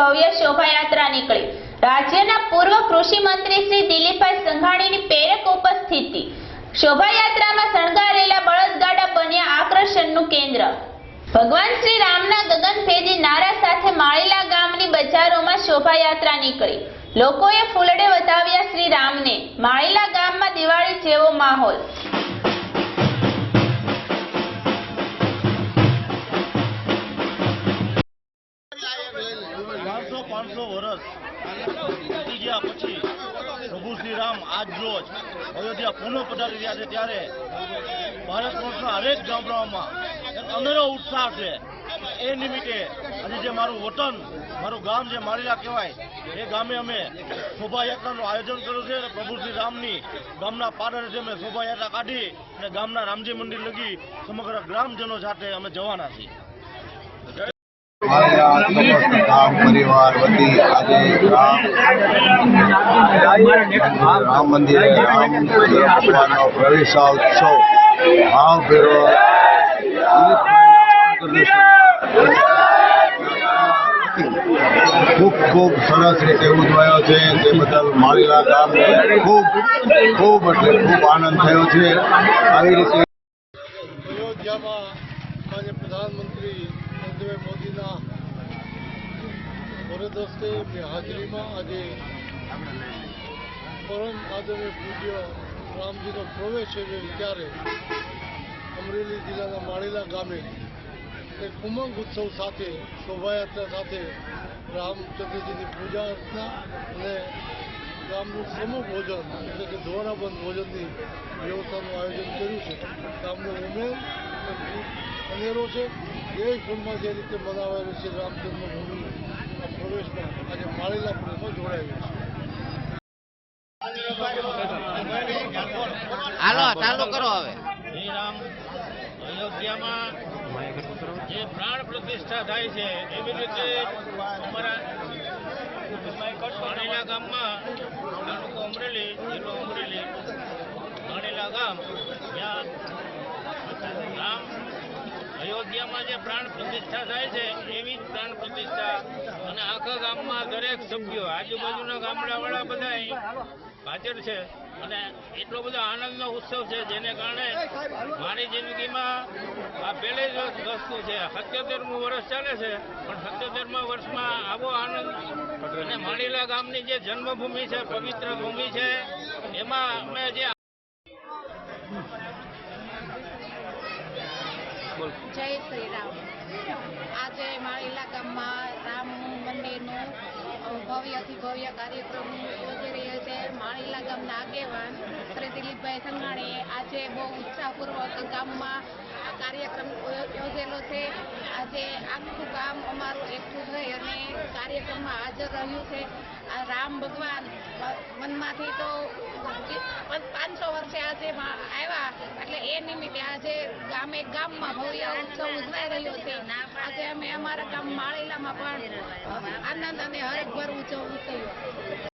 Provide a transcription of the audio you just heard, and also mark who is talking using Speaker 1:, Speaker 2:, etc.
Speaker 1: ભવ્ય શોભાયાત્રા નીકળી. રાજ્યના પૂર્વ કૃષિ મંત્રી શ્રી દિલીપભાઈ સંઘાણીની પ્રેરક ઉપસ્થિતિ. શોભાયાત્રામાં શણગારેલા બળદગાડા બન્યા આકર્ષણનું કેન્દ્ર. ભગવાન શ્રી રામના ગગનભેદી નારા સાથે માળીલા ગામની બજારોમાં શોભાયાત્રા નીકળી. લોકોએ ફૂલડે વધાવ્યા શ્રી રામને. માળીલા ગામમાં દિવાળી જેવો માહોલ.
Speaker 2: પાંચસો વર્ષ ગયા પછી પ્રભુ શ્રી રામ આજ રોજ અયોધ્યા પુનઃ પધારી રહ્યા છે ત્યારે ભારત વર્ષના હરેક ગામડાઓમાં અનેરો ઉત્સાહ છે. એ નિમિત્તે આજે જે મારું વતન, મારું ગામ જે માળીલા કહેવાય, એ ગામે અમે શોભાયાત્રાનું આયોજન કર્યું છે અને પ્રભુ શ્રી રામની ગામના પાદરે અમે શોભાયાત્રા કાઢી અને ગામના રામજી મંદિર લગી સમગ્ર ગ્રામજનો સાથે અમે જવાના છીએ.
Speaker 3: ગામ પરિવાર વતી આજે રામ મંદિરે રામ ભગવાનનો પ્રવેશોત્સવ ભાવભેરો ખૂબ ખૂબ સરસ રીતે ઉજવાયો છે તે બદલ માળીલા ગામને ખૂબ ખૂબ એટલે ખૂબ આનંદ થયો છે. આવી રીતે
Speaker 4: અયોધ્યામાં પ્રધાનમંત્રી નરેન્દ્રભાઈ મોદીના વરદસ્તે હાજરીમાં આજે પરમ આદરણીય પૂજ્ય રામજીનો પ્રવેશ છે ત્યારે અમરેલી જિલ્લાના માળીલા ગામે એક ઉમંગ ઉત્સવ સાથે શોભાયાત્રા સાથે રામચંદ્રજીની પૂજા અર્ચના અને ગામનું સમૂહ ભોજન, એટલે કે ધોરણાબંધ ભોજનની વ્યવસ્થાનું આયોજન કર્યું છે. ગામનો ઉમેર અનેરો છે. દેશભરમાં જે રીતે મનાવાયેલો છે રામ જન્મભૂમિ આ પ્રવેશમાં આજે માળેલા પ્રવેશમાં જોડાયેલો છે.
Speaker 5: હાલો ચાલુ કરો હવે.
Speaker 2: શ્રી રામ અયોધ્યામાં જે પ્રાણ પ્રતિષ્ઠા થાય છે એવી રીતે અમારા પાણીલા ગામમાં તાલુકો અમરેલી જિલ્લો અમરેલી માણેલા ગામ ત્યાં અયોધ્યામાં જે પ્રાણ પ્રતિષ્ઠા થાય છે, એવી જ પ્રાણ પ્રતિષ્ઠા. અને આખા ગામમાં દરેક સભ્યો, આજુબાજુના ગામડાવાળા બધા હાજર છે. અને એટલો બધો આનંદનો ઉત્સવ છે, જેને કારણે મારી જિંદગીમાં આ પહેલી જ વસ્તુ છે. સત્યોતેરમું વર્ષ ચાલે છે, પણ સત્યોતેરમા વર્ષમાં આવો આનંદ અને માણીલા ગામની જે જન્મભૂમિ છે, પવિત્ર ભૂમિ છે, એમાં અમે જે
Speaker 6: જય શ્રી રામ આજે માળીલા ગામમાં રામ મંદિરનું ભવ્ય ભવ્યથી ભવ્ય કાર્યક્રમ યોજી રહ્યો છે. માળીલા ગામના આગેવાન શ્રી દિલીપભાઈ સંઘાણીએ આજે બહુ ઉત્સાહપૂર્વક ગામમાં કાર્યક્રમ યોજેલો છે. આજે આખું ગામ અમારું એકઠું થઈ અને કાર્યક્રમમાં હાજર રહ્યું છે. રામ ભગવાન મનમાંથી તો પાંચસો વર્ષે આજે આવ્યા. એટલે એ નિમિત્તે આજે ગામે ગામમાં ભવ્ય ઉત્સવ ઉજવાઈ રહ્યો છે. આજે અમે અમારા ગામ માળેલામાં પણ આનંદ અને હરખભર ઉજવવું થયું